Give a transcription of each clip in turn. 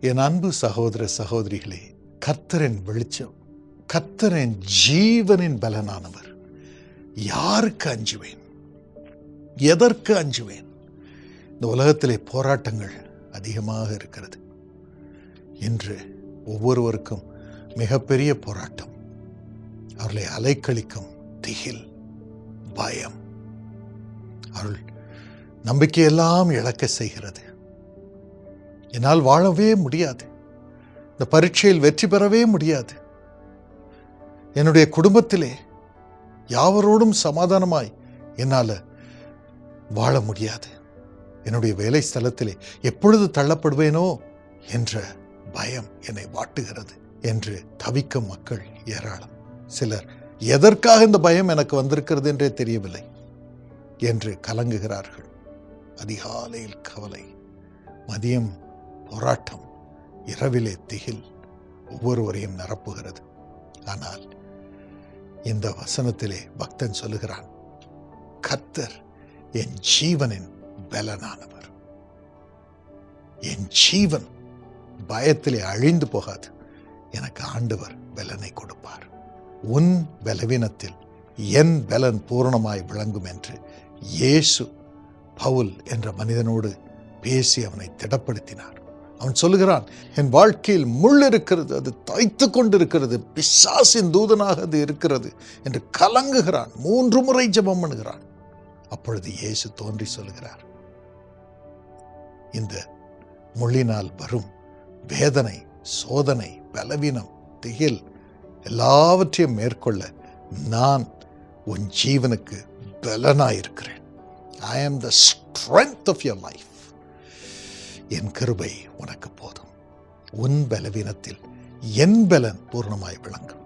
என் அன்பு சகோதர சகோதரிகளே கர்த்தரின் வெளிச்சம் கர்த்தரின் ஜீவனின் பலனானவர். யாருக்கு அஞ்சுவேன்? எதற்கு அஞ்சுவேன்? இந்த உலகத்திலே போராட்டங்கள் அதிகமாக இருக்கிறது. இன்று ஒவ்வொருவருக்கும் மிகப்பெரிய போராட்டம். அவர்களை அலைக்கழிக்கும் திகில் பயம். அவர்கள் நம்பிக்கையெல்லாம் இழக்க செய்கிறது. என்னால் வாழவே முடியாது. இந்த பரீட்சையில் வெற்றி பெறவே முடியாது. என்னுடைய குடும்பத்திலே யாவரோடும் சமாதானமாய் என்னால் வாழ முடியாது. என்னுடைய வேலை ஸ்தலத்திலே எப்பொழுது தள்ளப்படுவேனோ என்ற பயம் என்னை வாட்டுகிறது என்று தவிக்கும் மக்கள் ஏராளம். சிலர் எதற்காக இந்த பயம் எனக்கு வந்திருக்கிறது என்றே தெரியவில்லை என்று கலங்குகிறார்கள். அதிகாலையில் கவலை மதியம் போராட்டம் இரவிலே திகில் ஒவ்வொருவரையும் நிரப்புகிறது. ஆனால் இந்த வசனத்திலே பக்தன் சொல்லுகிறான் கத்தர் என் ஜீவனின் பலனானவர். என் ஜீவன் பயத்திலே அழிந்து போகாது. எனக்கு ஆண்டவர் பலனை கொடுப்பார். உன் பலவீனத்தில் என் பலன் பூரணமாய் விளங்கும் என்று இயேசு பவுல் என்ற மனிதனோடு பேசி அவனை திடப்படுத்தினார். அவன் சொல்லுகிறான் என் வாழ்க்கையில் முள் இருக்கிறது அது தைத்து கொண்டிருக்கிறது பிசாசின் தூதனாக அது இருக்கிறது என்று கலங்குகிறான் மூன்று முறை ஜெபம் பண்ணுகிறான். அப்பொழுது இயேசு தோன்றி சொல்லுகிறார் இந்த முள்ளினால் வரும் வேதனை சோதனை பலவீனம் திகில் எல்லாவற்றையும் மேற்கொள்ள நான் உன் ஜீவனுக்கு பலனாயிருக்கிறேன். I am the strength of your life என் கிருபை உனக்கு போதும். உன் பலவீனத்தில் என் பலன் பூர்ணமாய் விளங்கும்.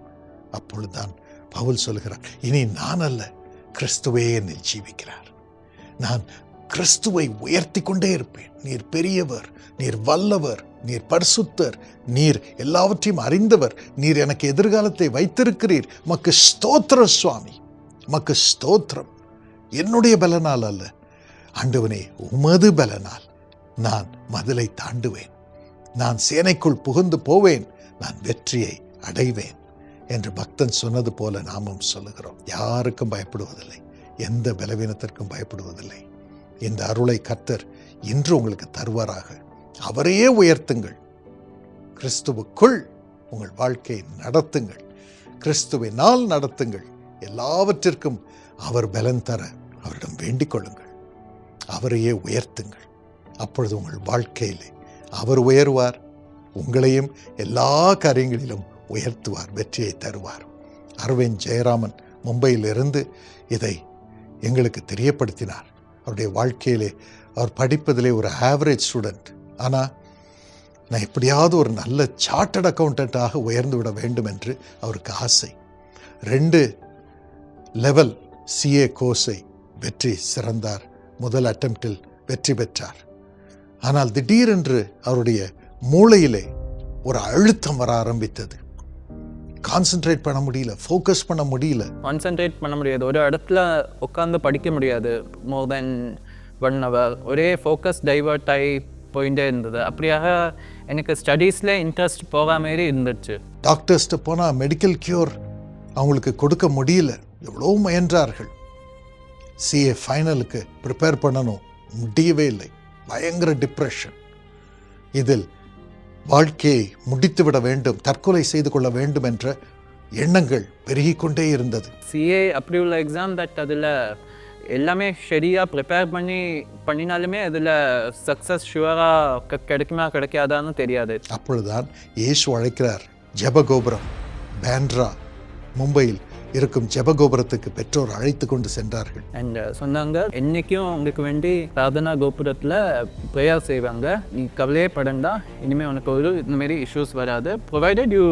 அப்பொழுதுதான் பவுல் சொல்கிறார் இனி நான் அல்ல கிறிஸ்துவே என்னில் ஜீவிக்கிறார். நான் கிறிஸ்துவை உயர்த்தி கொண்டே இருப்பேன். நீர் பெரியவர் நீர் வல்லவர் நீர் பரிசுத்தர் நீர் எல்லாவற்றையும் அறிந்தவர். நீர் எனக்கு எதிர்காலத்தை வைத்திருக்கிறீர். மக்கு ஸ்தோத்திர சுவாமி மக்கு ஸ்தோத்திரம். என்னுடைய பலனால் அல்ல ஆண்டவனே உமது பலனால். நான் மதிலை தாண்டுவேன். நான் சேனைக்குள் புகுந்து போவேன். நான் வெற்றியை அடைவேன் என்று பக்தன் சொன்னது போல நாமும் சொல்லுகிறோம். யாருக்கும் பயப்படுவதில்லை. எந்த பலவீனத்திற்கும் பயப்படுவதில்லை. இந்த அருளை கர்த்தர் இன்று உங்களுக்கு தருவாராக. அவரையே உயர்த்துங்கள். கிறிஸ்துவுக்குள் உங்கள் வாழ்க்கையை நடத்துங்கள். கிறிஸ்துவினால் நடத்துங்கள். எல்லாவற்றிற்கும் அவர் பலன் தர அவரிடம் வேண்டிக் கொள்ளுங்கள். அவரையே உயர்த்துங்கள். அப்பொழுது உங்கள் வாழ்க்கையிலே அவர் உயர்வார் உங்களையும் எல்லா காரியங்களிலும் உயர்த்துவார் வெற்றியை தருவார். அரவிந்த் ஜெயராமன் மும்பையிலிருந்து இதை எங்களுக்கு தெரியப்படுத்தினார். அவருடைய வாழ்க்கையிலே அவர் படிப்பதிலே ஒரு ஆவரேஜ் ஸ்டூடெண்ட் ஆனால் நான் எப்படியாவது ஒரு நல்ல சார்ட்டர்ட் அக்கௌண்டண்ட்டாக உயர்ந்து விட வேண்டும் என்று அவருக்கு ஆசை. ரெண்டு லெவல் சிஏ கோர்ஸை வெற்றி சிறந்தார். முதல் அட்டம்ப்டில் வெற்றி பெற்றார். ஆனால் திடீரென்று அவருடைய மூளையிலே ஒரு அழுத்தம் வர ஆரம்பித்தது. கான்சென்ட்ரேட் பண்ண முடியல ஃபோக்கஸ் பண்ண முடியல. கான்சென்ட்ரேட் பண்ண முடியாது. ஒரு இடத்துல உட்காந்து படிக்க முடியாது. மோர் தென் ஒன் ஹவர் ஒரே ஃபோக்கஸ் டைவர்ட் ஆகி போயிட்டே இருந்தது. அப்படியாக எனக்கு ஸ்டடீஸில் இன்ட்ரெஸ்ட் போகாம மாரி இருந்துச்சு. டாக்டர்ஸ்ட்டு போனால் மெடிக்கல் கியூர் அவங்களுக்கு கொடுக்க முடியல. எவ்வளோ முயன்றார்கள். சிஏ ஃபைனலுக்கு ப்ரிப்பேர் பண்ணணும். முடியவே இல்லை. பயங்கர டிப்ரெஷன் இதில் வாழ்க்கையை முடித்துவிட வேண்டும் தற்கொலை செய்து கொள்ள வேண்டும் என்ற எண்ணங்கள் பெருகிக்கொண்டே இருந்தது. சிஏ அப்படி உள்ள எக்ஸாம் தட் அதில் எல்லாமே சரியாக ப்ரிப்பேர் பண்ணி பண்ணினாலுமே அதில் சக்ஸஸ் ஷுவராக கிடைக்குமா கிடைக்காதான்னு தெரியாது. அப்பொழுதுதான் இயேசு அழைக்கிறார் ஜெபகோபுரம் பேண்ட்ரா மும்பையில் இருக்கும் ஜெபகோபுரத்துக்கு பெற்றோர் அழைத்து கொண்டு சென்றார்கள். அண்ட் சொன்னாங்க என்றைக்கும் உங்களுக்கு வேண்டி பிரார்த்தனா கோபுரத்தில் ப்ரேயர் செய்வாங்க. நீ கவலையே படண்டா. இனிமேல் உனக்கு ஒரு இந்த மாதிரி இஷ்யூஸ் வராது. Provided you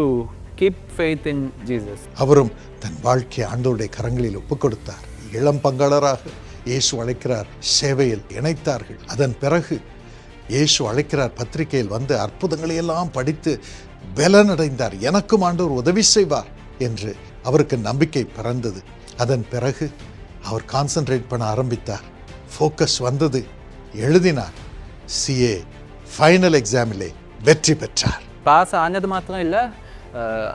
keep faith in Jesus அவரும் தன் வாழ்க்கையை ஆண்டவருடைய கரங்களில் ஒப்புக் கொடுத்தார் இளம் பங்காளராக இயேசு அழைக்கிறார் சேவையில் இணைத்தார்கள். அதன் பிறகு இயேசு அழைக்கிறார் பத்திரிகையில் வந்து அற்புதங்களை எல்லாம் படித்து பலனடைந்தார். எனக்கும் ஆண்டவர் உதவி செய்வார். என்று அவருக்கு நம்பிக்கை பிறந்தது. அதன் பிறகு அவர் கான்சென்ட்ரேட் பண்ண ஆரம்பித்தார். ஃபோக்கஸ் வந்தது. எழுதினார். சிஏ ஃபைனல் எக்ஸாமிலே வெற்றி பெற்றார். பாஸ் ஆனது மாத்திரம் இல்லை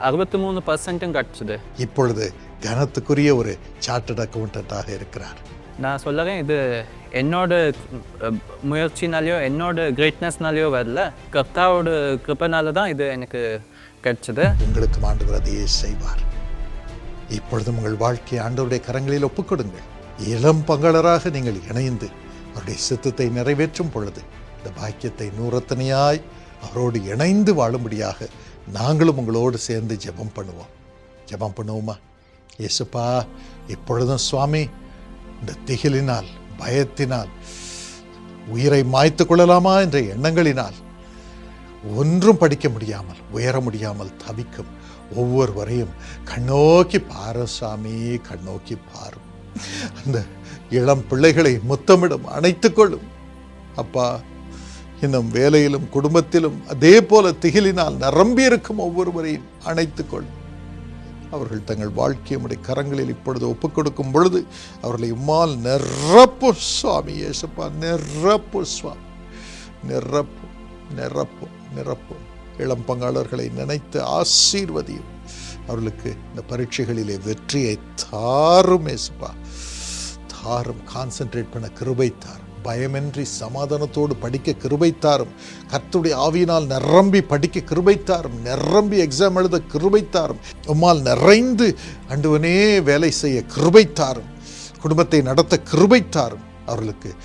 அறுபத்தி மூணு பர்சன்ட்டும் கிடச்சிது இப்பொழுது கனத்துக்குரிய ஒரு சார்ட்டர்ட் அக்கௌண்டண்ட்டாக இருக்கிறார். நான் சொல்லறேன் இது என்னோட முயற்சினாலேயோ என்னோட கிரேட்னஸ்னாலேயோ வரல. கர்த்தாவோட கிருப்பனால தான் இது எனக்கு கிடைச்சது உங்களுக்கு ஆண்டவர் அதையே செய்வார். இப்பொழுதும் உங்கள் வாழ்க்கையை ஆண்டவருடைய கரங்களில் ஒப்புக்கொடுங்கள். இளம் பங்களராக நீங்கள் இணைந்து அவருடைய சித்தத்தை நிறைவேற்றும் பொழுது இந்த பாக்கியத்தை நூறத்தனையாய் அவரோடு இணைந்து வாழும்படியாக நாங்களும் உங்களோடு சேர்ந்து ஜெபம் பண்ணுவோம். ஜெபம் பண்ணுவோமா? இயேசுப்பா இப்பொழுதும் சுவாமி இந்த திகிலினால் பயத்தினால் உயிரை மாய்த்து கொள்ளலாமா என்ற எண்ணங்களினால் ஒன்றும் படிக்க முடியாமல் உயர முடியாமல் தவிக்கும் ஒவ்வொருவரையும் கண்ணோக்கி பாரு சாமி கண்ணோக்கி பாரு. அந்த இளம் பிள்ளைகளை முத்தமிடும் அணைத்து கொள்ளும். அப்பா இன்னும் வேலையிலும் குடும்பத்திலும் அதே போல திகிலினால் நிரம்பி இருக்கும் ஒவ்வொருவரையும் அணைத்துக் கொள்ளும் அவர்கள் தங்கள் வாழ்க்கையுடைய கரங்களில் இப்பொழுது ஒப்புக் கொடுக்கும் பொழுது அவர்களை உம்மால் நிரப்பு சுவாமி ஏசப்பா நிரப்பு சுவாமி நிரப்பு நிரப்பும். நிரப்பும். இளம் பங்காளர்களை நினைத்து ஆசீர்வதியும். அவர்களுக்கு இந்த பரீட்சைகளிலே வெற்றியை தாரும் ஏசுப்பா. தாரும் கான்சென்ட்ரேட் பண்ண கிருபை தாரும். பயமின்றி சமாதானத்தோடு படிக்க கிருபை தாரும். கர்த்துடைய ஆவியினால் நிரம்பி படிக்க கிருபை தாரும். நிரம்பி எக்ஸாம் எழுத கிருபை தாரும். உம்மால் நிறைந்து அண்டுவனே வேலை செய்ய கிருபை தாரும். குடும்பத்தை நடத்த கிருபை தாரும். அவர்களுக்கு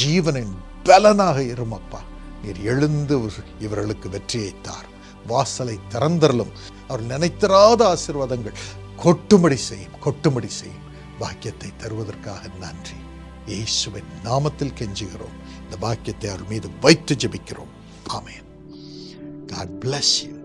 ஜீவனின் பலனாக இருமப்பா. நீர் எழுந்து இவர்களுக்கு வெற்றியை தாரும் வாசலை திறந்தரலும் அவர் நினைத்தராத ஆசீர்வாதங்கள். கொட்டுமடி செய்யும் கொட்டுமடி செய்யும். பாக்கியத்தை தருவதற்காக நன்றி. இயேசுவின் நாமத்தில் கெஞ்சுகிறோம். இந்த பாக்கியத்தை அவர் மீது வைத்து ஜெபிக்கிறோம். ஆமேன். God bless you